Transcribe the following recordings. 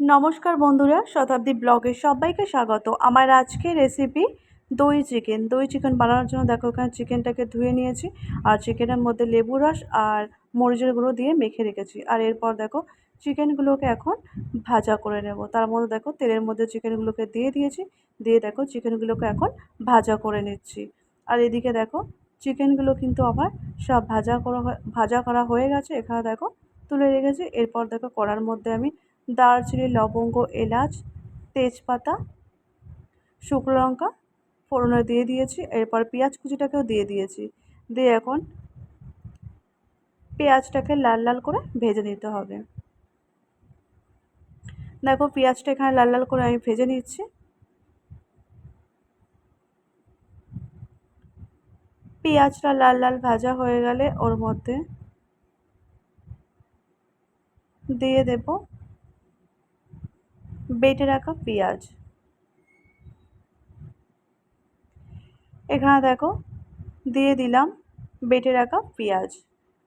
নমস্কার বন্ধুরা, শতাব্দী ব্লগে সবাইকে স্বাগত। আমার আজকে রেসিপি দই চিকেন দই চিকেন বানানোর জন্য দেখো এখানে চিকেনটাকে ধুয়ে নিয়েছি, আর চিকেনের মধ্যে লেবু রস আর মরিচের গুঁড়ো দিয়ে মেখে রেখেছি। আর এরপর দেখো চিকেনগুলোকে এখন ভাজা করে নেব। তার মধ্যে দেখো তেলের মধ্যে চিকেনগুলোকে দিয়ে দিয়েছি, দিয়ে দেখো চিকেনগুলোকে এখন ভাজা করে নিচ্ছি। আর এদিকে দেখো চিকেনগুলো কিন্তু আমার সব ভাজা করা ভাজা করা হয়ে গেছে। এখানে দেখো তুলে রেখেছি। এরপর দেখো কড়ার মধ্যে আমি দারচিনি, লবঙ্গ, এলাচ, তেজপাতা, শুকনো লঙ্কা ফোড়নে দিয়ে দিয়েছি। এরপর পেঁয়াজ কুচিটাকেও দিয়ে দিয়েছি। দিয়ে এখন পেঁয়াজটাকে লাল লাল করে ভেজে নিতে হবে। দেখো পেঁয়াজটা এখানে লাল লাল করে আমি ভেজে নিচ্ছি। পেঁয়াজটা লাল লাল ভাজা হয়ে গেলে ওর মধ্যে দিয়ে দেব বেটে রাখা পেঁয়াজ। এখানে দেখো, দিয়ে দিলাম বেটে রাখা পেঁয়াজ।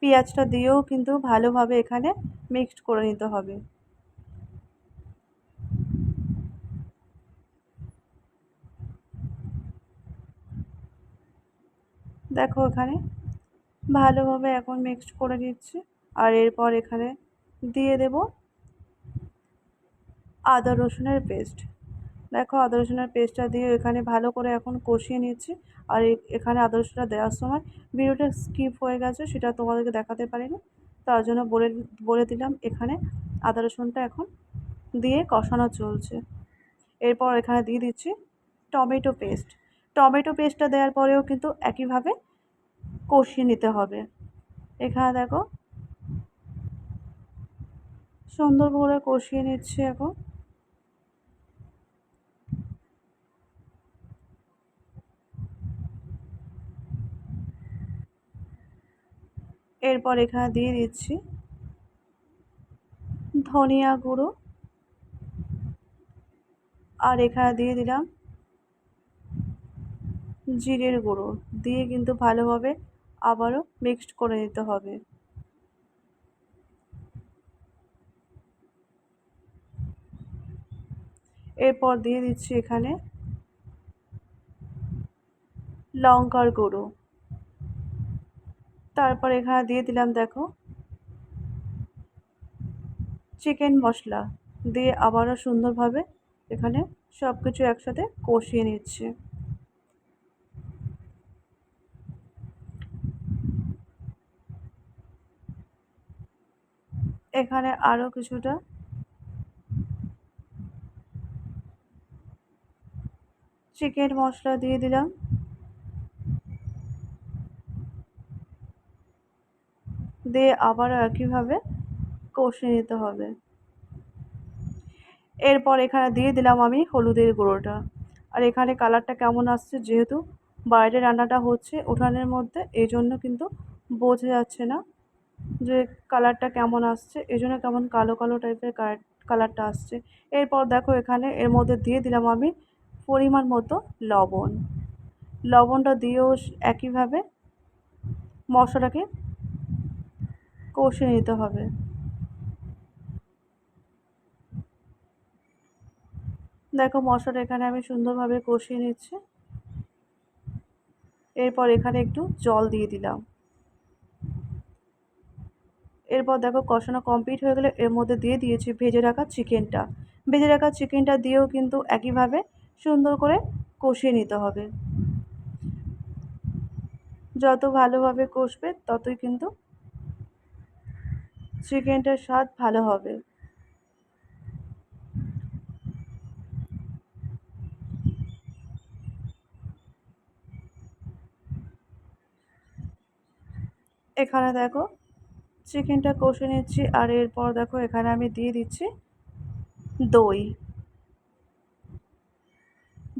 পেঁয়াজটা দিয়েও কিন্তু ভালোভাবে এখানে মিক্সড করে নিতে হবে। দেখো এখানে ভালোভাবে এখন মিক্সড করে নিচ্ছি। আর এরপর এখানে দিয়ে দেব আদা রসুনের পেস্ট দেখো আদা রসুনের পেস্টটা দিয়ে এখানে ভালো করে এখন কষিয়ে নিচ্ছি। আর এখানে আদা রসুনটা দেওয়ার সময় ভিডিওটা স্কিপ হয়ে গেছে, সেটা তোমাদেরকে দেখাতে পারিনি। তার জন্য বলে বলে দিলাম এখানে আদা রসুনটা এখন দিয়ে কষানো চলছে। এরপর এখানে দিয়ে দিচ্ছি টমেটো পেস্ট টমেটো পেস্টটা দেওয়ার পরেও কিন্তু একইভাবে কষিয়ে নিতে হবে। এখানে দেখো সুন্দর করে কষিয়ে নিচ্ছি এখন। এরপর এখানে দিয়ে দিচ্ছি ধনিয়া গুঁড়ো। আর এখানে দিয়ে দিলাম জিরের গুঁড়ো। দিয়ে কিন্তু ভালোভাবে আবারও মিক্সড করে নিতে হবে। এরপর দিয়ে দিচ্ছি এখানে লঙ্কার গুঁড়ো। তারপর এখানে দিয়ে দিলাম, দেখো। চিকেন মশলা দিয়ে আবারও সুন্দরভাবে এখানে সব কিছু একসাথে কষিয়ে নিচ্ছে। এখানে আরও কিছুটা চিকেন মশলা দিয়ে দিলাম। দিয়ে আবারও একইভাবে কষে নিতে হবে। এরপর এখানে দিয়ে দিলাম আমি হলুদের গুঁড়োটা। আর এখানে কালারটা কেমন আসছে যেহেতু বাইরে রান্নাটা হচ্ছে উঠানের মধ্যে এই জন্য কিন্তু বোঝা যাচ্ছে না যে কালারটা কেমন আসছে এই জন্য কেমন কালো কালো টাইপের কালারটা আসছে। এরপর দেখো এখানে এর মধ্যে দিয়ে দিলাম আমি পরিমাণ মতো লবণ। লবণটা দিয়েও একইভাবে মশলাটাকে কষে নিতে হবে। দেখো মশলাটা এখানে আমি সুন্দরভাবে কষিয়ে নিচ্ছি। এরপর এখানে একটু জল দিয়ে দিলাম। এরপর দেখো কষানো কমপ্লিট হয়ে গেলে এর মধ্যে দিয়ে দিয়েছি ভেজে রাখা চিকেনটা। ভেজে রাখা চিকেনটা দিয়েও কিন্তু একইভাবে সুন্দর করে কষিয়ে নিতে হবে। যত ভালোভাবে কষবে ততই কিন্তু চিকেনটার স্বাদ ভালো হবে। এখানে দেখো, চিকেনটা কষে নিচ্ছি আর এরপর দেখো এখানে আমি দিয়ে দিচ্ছি দই।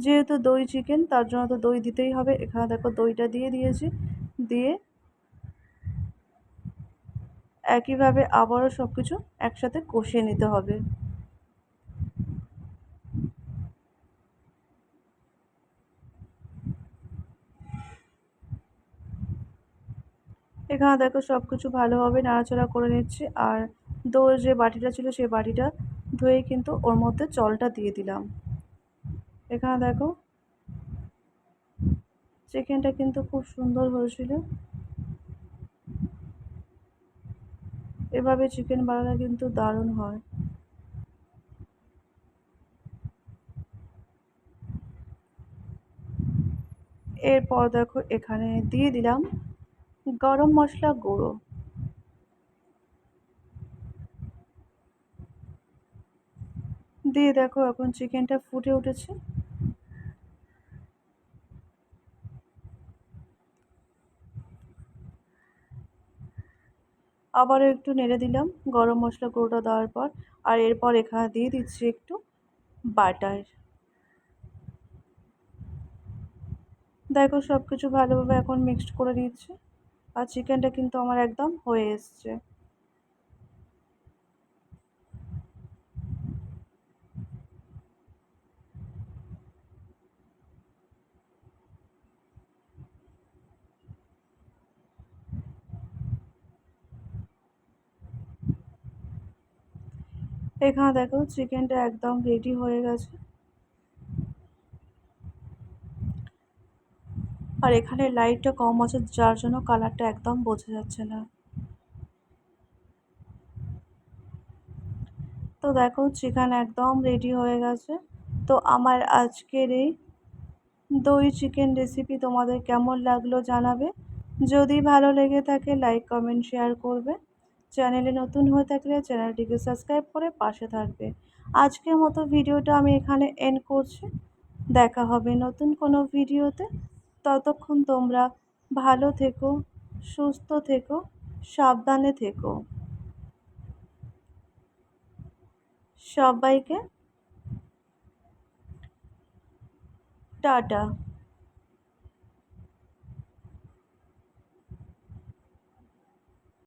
যেহেতু দই চিকেন, তার জন্য তো দই দিতেই হবে। এখানে দেখো দইটা দিয়ে দিয়েছি, দিয়ে একইভাবে আবারও সব কিছু একসাথে কষিয়ে নিতে হবে। এখানে দেখো সব কিছু ভালোভাবে নাড়াচাড়া করে নিচ্ছি। আর দইয়ের যে বাটিটা ছিল সেই বাটিটা ধুয়ে কিন্তু ওর মধ্যে জলটা দিয়ে দিলাম। এখানে দেখো চিকেনটা কিন্তু খুব সুন্দর হয়েছিল। এভাবে চিকেন বানালে কিন্তু দারুণ হয়। এরপর দেখো এখানে দিয়ে দিলাম গরম মশলা গুঁড়ো। দিয়ে দেখো এখন চিকেনটা ফুটে উঠেছে। আবারও একটু নেড়ে দিলাম গরম মশলা গুঁড়োটা দেওয়ার পর, আর এরপর এখানে দিয়ে দিচ্ছি একটু বাটার। দেখো সব কিছু ভালোভাবে এখন মিক্সড করে দিচ্ছি আর চিকেনটা কিন্তু আমার একদম হয়ে এসছে। এখানে দেখো চিকেনটা একদম রেডি হয়ে গেছে। আর এখানে লাইটটা কম আছে, যার জন্য কালারটা একদম বোঝা যাচ্ছে না। তো দেখো চিকেন একদম রেডি হয়ে গেছে। তো আমার আজকের এই দই চিকেন রেসিপি তোমাদের কেমন লাগল জানাবে। যদি ভালো লেগে থাকে লাইক কমেন্ট শেয়ার করবে। চ্যানেলে নতুন হয়ে থাকলে চ্যানেলটিকে সাবস্ক্রাইব করে পাশে থাকবে। আজকের মতো ভিডিওটা আমি এখানে এন্ড করছি। দেখা হবে নতুন কোনো ভিডিওতে। ততক্ষণ তোমরা ভালো থেকো, সুস্থ থেকো, সাবধানে থেকো। সবাইকে টাটা।